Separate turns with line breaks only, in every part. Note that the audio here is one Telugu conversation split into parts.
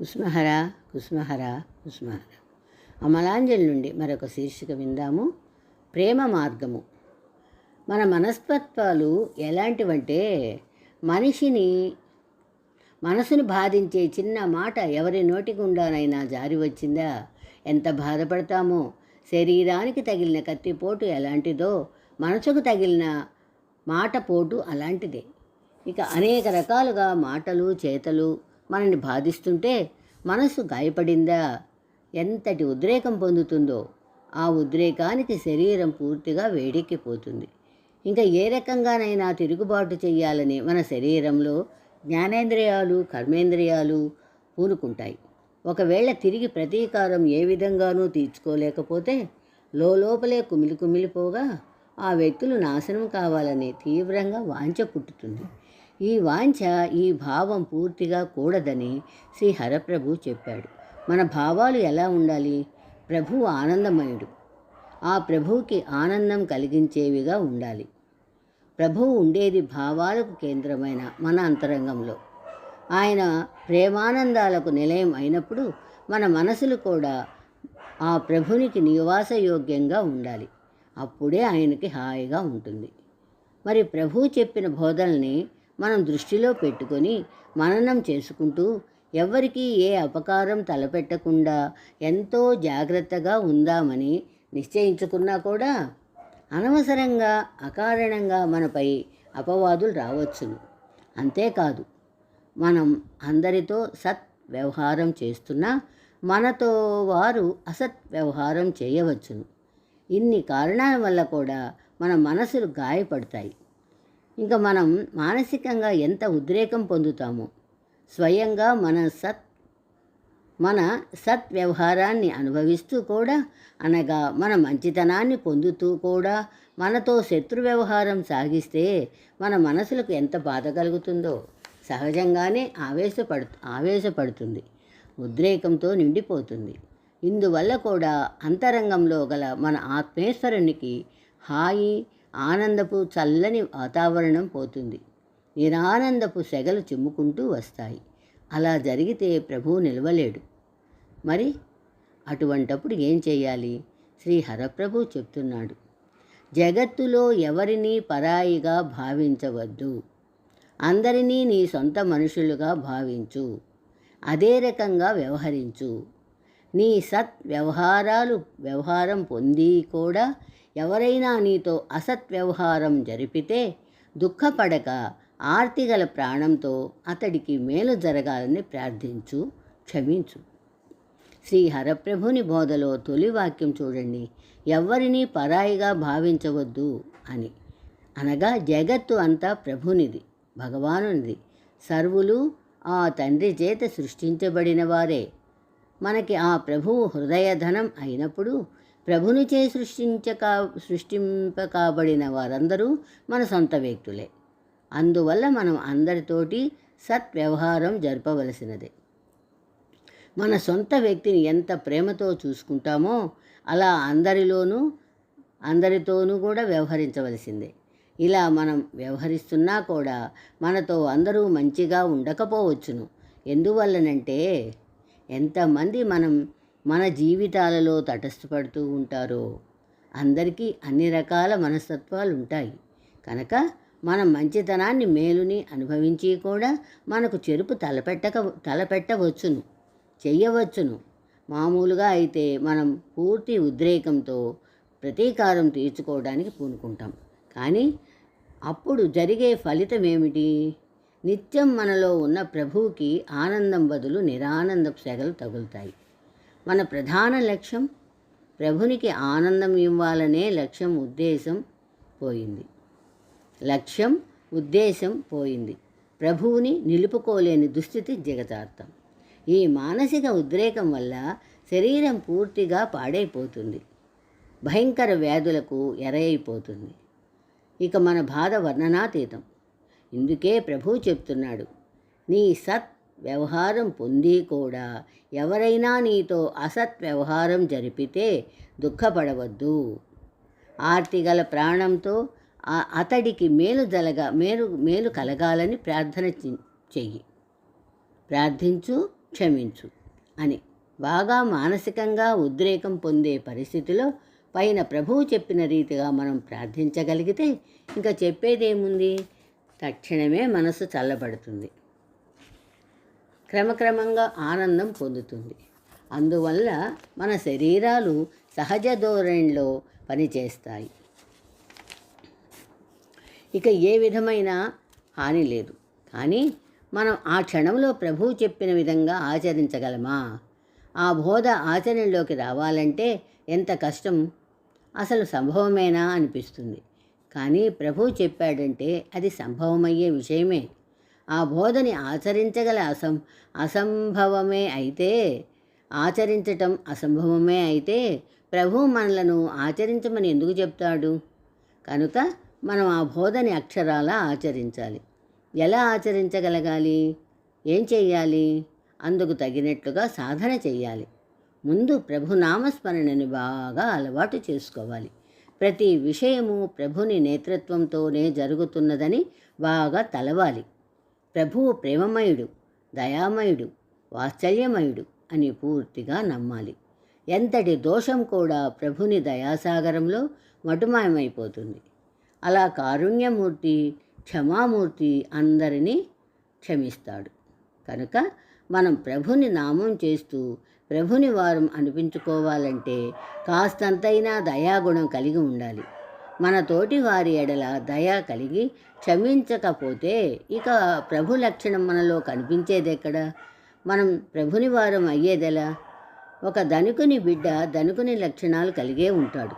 కుస్మహర కుస్మహర కుస్మహర. అమలాంజలి నుండి మరొక శీర్షిక విందాము. ప్రేమ మార్గము. మన మనస్తత్వాలు ఎలాంటివంటే మనిషిని మనసును బాధించే చిన్న మాట ఎవరి నోటి గుండానైనా జారి వచ్చిందా? ఎంత బాధపడతామో? శరీరానికి తగిలిన కత్తిపోటు ఎలాంటిదో మనసుకు తగిలిన మాట పోటు అలాంటిదే. ఇక అనేక రకాలుగా మాటలు చేతలు మనల్ని బాధిస్తుంటే మనసు గాయపడిందా? ఎంతటి ఉద్రేకం పొందుతుందో ఆ ఉద్రేకానికి శరీరం పూర్తిగా వేడెక్కిపోతుంది. ఇంకా ఏ రకంగానైనా తిరుగుబాటు చేయాలని మన శరీరంలో జ్ఞానేంద్రియాలు కర్మేంద్రియాలు పూనుకుంటాయి. ఒకవేళ తిరిగి ప్రతీకారం ఏ విధంగానూ తీర్చుకోలేకపోతే లోపలే కుమిలి కుమిలిపోగా ఆ వ్యక్తులు నాశనం కావాలని తీవ్రంగా వాంఛ పుట్టుతుంది. ఈ వాంఛ ఈ భావం పూర్తిగా కూడదని శ్రీ హరప్రభు చెప్పాడు. మన భావాలు ఎలా ఉండాలి? ప్రభువు ఆనందమయుడు. ఆ ప్రభువుకి ఆనందం కలిగించేవిగా ఉండాలి. ప్రభువు ఉండేది భావాలకు కేంద్రమైన మన అంతరంగంలో. ఆయన ప్రేమానందాలకు నిలయం అయినప్పుడు మన మనసులు కూడా ఆ ప్రభునికి నివాసయోగ్యంగా ఉండాలి. అప్పుడే ఆయనకి హాయిగా ఉంటుంది. మరి ప్రభువు చెప్పిన బోధల్ని మనం దృష్టిలో పెట్టుకొని మననం చేసుకుంటూ ఎవ్వరికీ ఏ అపకారం తలపెట్టకుండా ఎంతో జాగ్రత్తగా ఉందామని నిశ్చయించుకున్నా కూడా అనవసరంగా అకారణంగా మనపై అపవాదులు రావచ్చును. అంతేకాదు మనం అందరితో సత్ వ్యవహారం చేస్తున్నా మనతో వారు అసత్ వ్యవహారం చేయవచ్చును. ఇన్ని కారణాల వల్ల కూడా మన మనసులు గాయపడతాయి. ఇంకా మనం మానసికంగా ఎంత ఉద్రేకం పొందుతామో స్వయంగా మన సత్ మన సత్ వ్యవహారాన్ని అనుభవిస్తూ కూడా అనగా మన మంచితనాన్ని పొందుతూ కూడా మనతో శత్రు వ్యవహారం సాగిస్తే మన మనసులకు ఎంత బాధ కలుగుతుందో సహజంగానే ఆవేశపడు ఆవేశపడుతుంది. ఉద్రేకంతో నిండిపోతుంది. ఇందువల్ల కూడా అంతరంగంలో గల మన ఆత్మేశ్వరునికి హాయి ఆనందపు చల్లని వాతావరణం పోతుంది. నిరానందపు సెగలు చిమ్ముకుంటూ వస్తాయి. అలా జరిగితే ప్రభువు నిలవలేడు. మరి అటువంటప్పుడు ఏం చేయాలి? శ్రీ హరప్రభు చెప్తున్నాడు. జగత్తులో ఎవరినీ పరాయిగా భావించవద్దు. అందరినీ నీ సొంత మనుషులుగా భావించు. అదే రకంగా వ్యవహరించు. నీ సత్ వ్యవహారాలు వ్యవహారం పొంది కూడా ఎవరైనా నీతో అసత్ వ్యవహారం జరిపితే దుఃఖపడక ఆర్తిగల ప్రాణంతో అతడికి మేలు జరగాలని ప్రార్థించు క్షమించు. శ్రీ హరప్రభుని బోధలో తొలి వాక్యం చూడండి. ఎవరినీ పరాయిగా భావించవద్దు అని. అనగా జగత్తు అంతా ప్రభునిది భగవానునిది. సర్వులు ఆ తండ్రి చేత సృష్టించబడిన వారే. మనకి ఆ ప్రభువు హృదయధనం అయినప్పుడు ప్రభునిచే సృష్టించక సృష్టింప కాబడిన వారందరూ మన సొంత వ్యక్తులే. అందువల్ల మనం అందరితోటి సత్వ్యవహారం జరపవలసినదే. మన సొంత వ్యక్తిని ఎంత ప్రేమతో చూసుకుంటామో అలా అందరిలోనూ అందరితోనూ కూడా వ్యవహరించవలసిందే. ఇలా మనం వ్యవహరిస్తున్నా కూడా మనతో అందరూ మంచిగా ఉండకపోవచ్చును. ఎందువల్లనంటే ఎంతమంది మనం మన జీవితాలలో తటస్థపడుతూ ఉంటారో అందరికీ అన్ని రకాల మనస్తత్వాలు ఉంటాయి. కనుక మనం మంచితనాన్ని మేలుని అనుభవించి కూడా మనకు చెరుపు తలపెట్టక తలపెట్టవచ్చును చెయ్యవచ్చును. మామూలుగా అయితే మనం పూర్తి ఉద్రేకంతో ప్రతీకారం తీర్చుకోవడానికి పూనుకుంటాం. కానీ అప్పుడు జరిగే ఫలితం ఏమిటి నిత్యం మనలో ఉన్న ప్రభువుకి ఆనందం బదులు నిరానందపు సెగలు తగులుతాయి. మన ప్రధాన లక్ష్యం ప్రభునికి ఆనందం ఇవ్వాలనే లక్ష్యం ఉద్దేశం పోయింది. లక్ష్యం ఉద్దేశం పోయింది. ప్రభువుని నిలుపుకోలేని దుస్థితి జగతార్థం ఈ మానసిక ఉద్రేకం వల్ల శరీరం పూర్తిగా పాడైపోతుంది. భయంకర వ్యాధులకు ఎరైపోతుంది. ఇక మన బాధ వర్ణనాతీతం. ఇందుకే ప్రభువు చెప్తున్నాడు నీ సత్ వ్యవహారం పొంది కూడా ఎవరైనా నీతో అసత్ వ్యవహారం జరిపితే దుఃఖపడవద్దు. ఆర్తిగల ప్రాణంతో అతడికి మేలు జలగా మేలు మేలు కలగాలని ప్రార్థన చెయ్యి. ప్రార్థించు క్షమించు అని బాగా మానసికంగా ఉద్రేకం పొందే పరిస్థితిలో పైన ప్రభువు చెప్పిన రీతిగా మనం ప్రార్థించగలిగితే ఇంకా చెప్పేదేముంది? తక్షణమే మనసు చల్లబడుతుంది. క్రమక్రమంగా ఆనందం పొందుతుంది. అందువల్ల మన శరీరాలు సహజ ధోరణిలో పనిచేస్తాయి. ఇక ఏ విధమైన హాని లేదు. కానీ మనం ఆ క్షణంలో ప్రభువు చెప్పిన విధంగా ఆచరించగలమా? ఆ బోధ ఆచరణలోకి రావాలంటే ఎంత కష్టం? అసలు సంభవమేనా అనిపిస్తుంది. కానీ ప్రభువు చెప్పాడంటే అది సంభవమయ్యే విషయమే. ఆ బోధని ఆచరించగల అసం అసంభవమే అయితే ఆచరించటం అసంభవమే అయితే ప్రభు మనలను ఆచరించమని ఎందుకు చెప్తాడు? కనుక మనం ఆ బోధని అక్షరాల ఆచరించాలి. ఎలా ఆచరించగలగాలి? ఏం చెయ్యాలి? అందుకు తగినట్లుగా సాధన చెయ్యాలి. ముందు ప్రభు నామస్మరణని బాగా అలవాటు చేసుకోవాలి. ప్రతి విషయము ప్రభుని నేతృత్వంతోనే జరుగుతున్నదని బాగా తలవాలి. ప్రభువు ప్రేమమయుడు దయామయుడు వాత్సల్యమయుడు అని పూర్తిగా నమ్మాలి. ఎంతటి దోషం కూడా ప్రభుని దయాసాగరంలో మటుమాయమైపోతుంది. అలా కారుణ్యమూర్తి క్షమామూర్తి అందరినీ క్షమిస్తాడు. కనుక మనం ప్రభుని నామం చేస్తూ ప్రభుని వారం అనిపించుకోవాలంటే కాస్తంతైనా దయాగుణం కలిగి ఉండాలి. మన తోటి వారి ఎడల దయ కలిగి క్షమించకపోతే ఇక ప్రభు లక్షణం మనలో కనిపించేదెక్కడ? మనం ప్రభుని వారం అయ్యేదెలా? ఒక ధనుకుని బిడ్డ ధనుకుని లక్షణాలు కలిగే ఉంటాడు.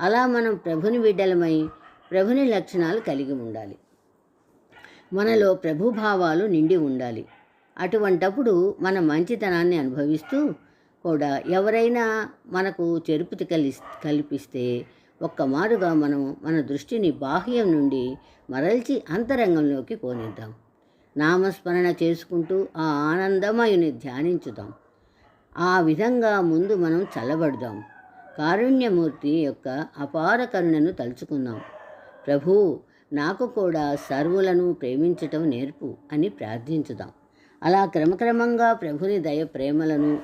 అలా మనం ప్రభుని బిడ్డలమై ప్రభుని లక్షణాలు కలిగి ఉండాలి. మనలో ప్రభుభావాలు నిండి ఉండాలి. అటువంటప్పుడు మన మంచితనాన్ని అనుభవిస్తూ కూడా ఎవరైనా మనకు చెరుపు కలి కల్పిస్తే ఒక్కమారుగా మనం మన దృష్టిని బాహ్యం నుండి మరల్చి అంతరంగంలోకి పోనిద్దాం నామస్మరణ చేసుకుంటూ ఆ ఆనందమయుని ధ్యానించుదాం. ఆ విధంగా ముందు మనం చల్లబడదాం. కారుణ్యమూర్తి యొక్క అపార కరుణను తలుచుకుందాం. ప్రభు నాకు కూడా సర్వులను ప్రేమించటం నేర్పు అని ప్రార్థించుదాం. అలా క్రమక్రమంగా ప్రభుని దయ ప్రేమలను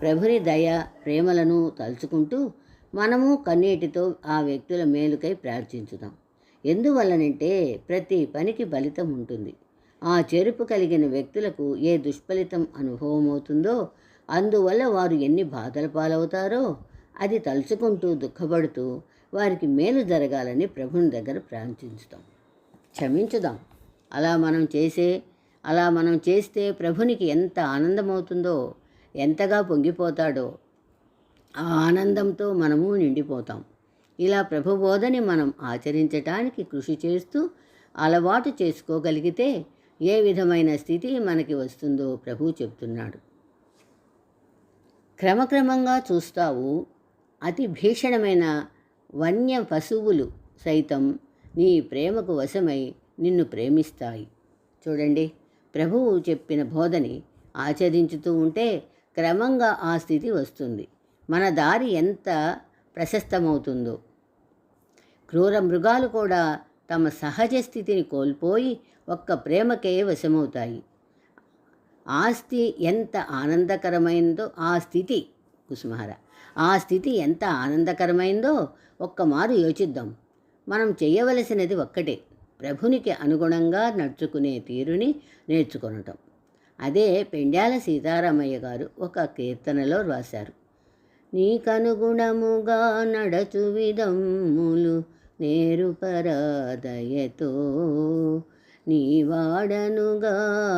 ప్రభుని దయ ప్రేమలను తలుచుకుంటూ మనము కన్నీటితో ఆ వ్యక్తుల మేలుకై ప్రార్థించుదాం. ఎందువల్లనంటే ప్రతి పనికి ఫలితం ఉంటుంది. ఆ చెరుపు కలిగిన వ్యక్తులకు ఏ దుష్ఫలితం అనుభవం అవుతుందో అందువల్ల వారు ఎన్ని బాధల పాలవుతారో అది తలుచుకుంటూ దుఃఖపడుతూ వారికి మేలు జరగాలని ప్రభుని దగ్గర ప్రార్థించుదాం క్షమించుదాం. అలా మనం చేసే అలా మనం చేస్తే ప్రభునికి ఎంత ఆనందమవుతుందో ఎంతగా పొంగిపోతాడో ఆ ఆనందంతో మనము నిండిపోతాం. ఇలా ప్రభుబోధని మనం ఆచరించటానికి కృషి చేస్తూ అలవాటు చేసుకోగలిగితే ఏ విధమైన స్థితి మనకి వస్తుందో ప్రభు చెప్తున్నాడు. క్రమక్రమంగా చూస్తావు అతి భీషణమైన వన్య పశువులు సైతం నీ ప్రేమకు వశమై నిన్ను ప్రేమిస్తాయి. చూడండి ప్రభువు చెప్పిన బోధని ఆచరించుతూ ఉంటే క్రమంగా ఆ స్థితి వస్తుంది. మన దారి ఎంత ప్రశస్తమవుతుందో. క్రూర మృగాలు కూడా తమ సహజ స్థితిని కోల్పోయి ఒక్క ప్రేమకే వశమవుతాయి. ఆస్తి ఎంత ఆనందకరమైందో ఆ స్థితి కుసుమహార ఆ స్థితి ఎంత ఆనందకరమైందో ఒక్కమారు యోచిద్దాం. మనం చేయవలసినది ఒక్కటే ప్రభునికి అనుగుణంగా నడుచుకునే తీరుని నేర్చుకొనటం. అదే పెండ్యాల సీతారామయ్య గారు ఒక కీర్తనలో రాశారు. నీకనుగుణముగా నడచు విధమ్ములు నేరు పరాదయతో నీ వాడనుగా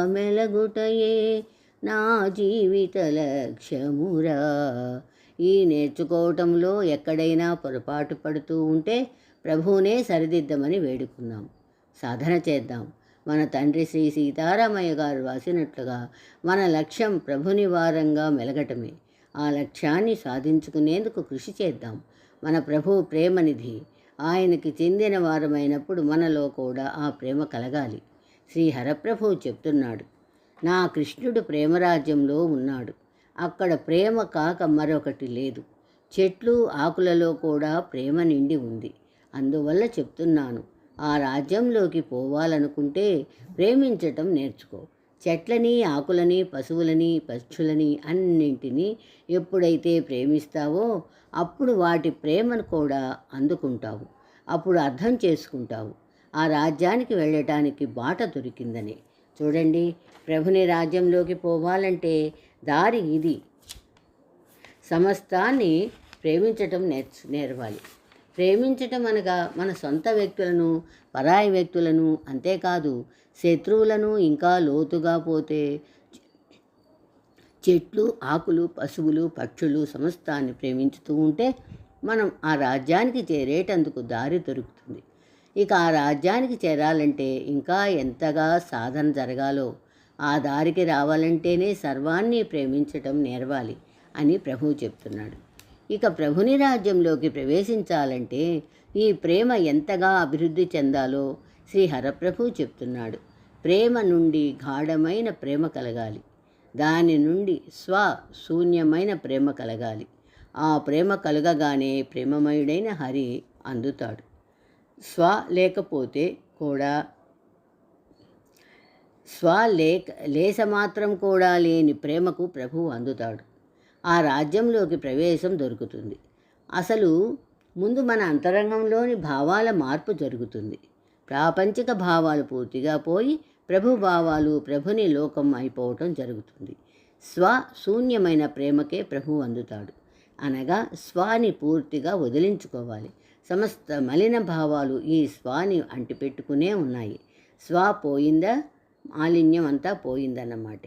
మెలగుటయే నా జీవిత లక్ష్యమురా. ఈ నేర్చుకోవటంలో ఎక్కడైనా పొరపాటు పడుతూ ఉంటే ప్రభువునే సరిదిద్దమని వేడుకుందాం. సాధన చేద్దాం. మన తండ్రి శ్రీ సీతారామయ్య గారు రాసినట్లుగా మన లక్ష్యం ప్రభుని వారంగా మెలగటమే. ఆ లక్ష్యాన్ని సాధించుకునేందుకు కృషి చేద్దాం. మన ప్రభువు ప్రేమనిధి. ఆయనకి చెందిన వారమైనప్పుడు మనలో కూడా ఆ ప్రేమ కలగాలి. శ్రీ హరప్రభువు చెప్తున్నాడు. నా కృష్ణుడు ప్రేమరాజ్యంలో ఉన్నాడు. అక్కడ ప్రేమ కాక మరొకటి లేదు. చెట్లు ఆకులలో కూడా ప్రేమ నిండి ఉంది. అందువల్ల చెప్తున్నాను. ఆ రాజ్యంలోకి పోవాలనుకుంటే ప్రేమించటం నేర్చుకో. చెట్లని ఆకులని పశువులని పక్షులని అన్నింటినీ ఎప్పుడైతే ప్రేమిస్తావో అప్పుడు వాటి ప్రేమను కూడా అందుకుంటావు. అప్పుడు అర్థం చేసుకుంటావు. ఆ రాజ్యానికి వెళ్ళటానికి బాట దొరికిందని. చూడండి ప్రభుని రాజ్యంలోకి పోవాలంటే దారి ఇది. సమస్తాన్ని ప్రేమించటం నేర్చు నేర్వాలి ప్రేమించటం అనగా మన సొంత వ్యక్తులను పరాయి వ్యక్తులను అంతేకాదు శత్రువులను ఇంకా లోతుగా పోతే చెట్లు ఆకులు పశువులు పక్షులు సమస్తాన్ని ప్రేమించుతూ ఉంటే మనం ఆ రాజ్యానికి చేరేటందుకు దారి దొరుకుతుంది. ఇక ఆ రాజ్యానికి చేరాలంటే ఇంకా ఎంతగా సాధన జరగాలో ఆ దారికి రావాలంటేనే సర్వాన్ని ప్రేమించటం నేర్వాలి అని ప్రభువు చెప్తున్నాడు. ఇక ప్రభుని రాజ్యంలోకి ప్రవేశించాలంటే ఈ ప్రేమ ఎంతగా అభివృద్ధి చెందాలో శ్రీ హరప్రభు చెప్తున్నాడు. ప్రేమ నుండి గాఢమైన ప్రేమ కలగాలి. దాని నుండి స్వ శూన్యమైన ప్రేమ కలగాలి. ఆ ప్రేమ కలగగానే ప్రేమమయుడైన హరి అందుతాడు. స్వ లేకపోతే కూడా స్వ లేక లేస మాత్రం కూడా లేని ప్రేమకు ప్రభువు అందుతాడు. ఆ రాజ్యంలోకి ప్రవేశం దొరుకుతుంది. అసలు ముందు మన అంతరంగంలోని భావాల మార్పు జరుగుతుంది. ప్రాపంచిక భావాలు పూర్తిగా పోయి ప్రభు భావాలు ప్రభుని లోకం అయిపోవటం జరుగుతుంది. స్వ శూన్యమైన ప్రేమకే ప్రభు అందుతాడు. అనగా స్వాని పూర్తిగా వదిలించుకోవాలి. సమస్త మలిన భావాలు ఈ స్వాని అంటిపెట్టుకునే ఉన్నాయి. స్వ పోయిందా? మాలిన్యం అంతా పోయిందన్నమాట.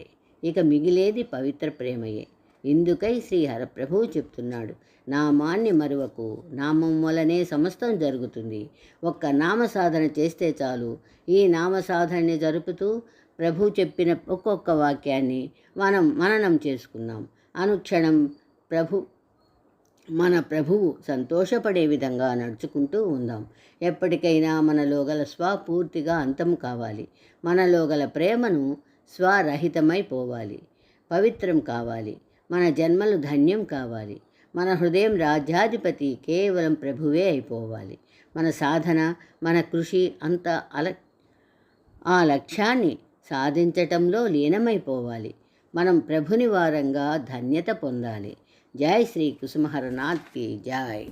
ఇక మిగిలేది పవిత్ర ప్రేమయే. ఇందుకై శ్రీ హరప్రభువు చెప్తున్నాడు నామాన్ని మరువకు నామం వలనే సమస్తం జరుగుతుంది. ఒక్క నామ సాధన చేస్తే చాలు. ఈ నామ సాధనని జరుపుతూ ప్రభు చెప్పిన ఒక్కొక్క వాక్యాన్ని మనం మననం చేసుకుందాం. అనుక్షణం ప్రభు మన ప్రభువు సంతోషపడే విధంగా నడుచుకుంటూ ఉందాం. ఎప్పటికైనా మనలో గల స్వ పూర్తిగా అంతం కావాలి. మనలో గల ప్రేమను స్వరహితమైపోవాలి పవిత్రం కావాలి. మన జన్మలు ధన్యం కావాలి. మన హృదయం రాజ్యాధిపతి కేవలం ప్రభువే అయిపోవాలి. మన సాధన మన కృషి అంత అల ఆ లక్ష్యాన్ని సాధించటంలో లీనమైపోవాలి. మనం ప్రభుని వారంగా ధన్యత పొందాలి. జై శ్రీ కుసుమహరనాథ్కి జై.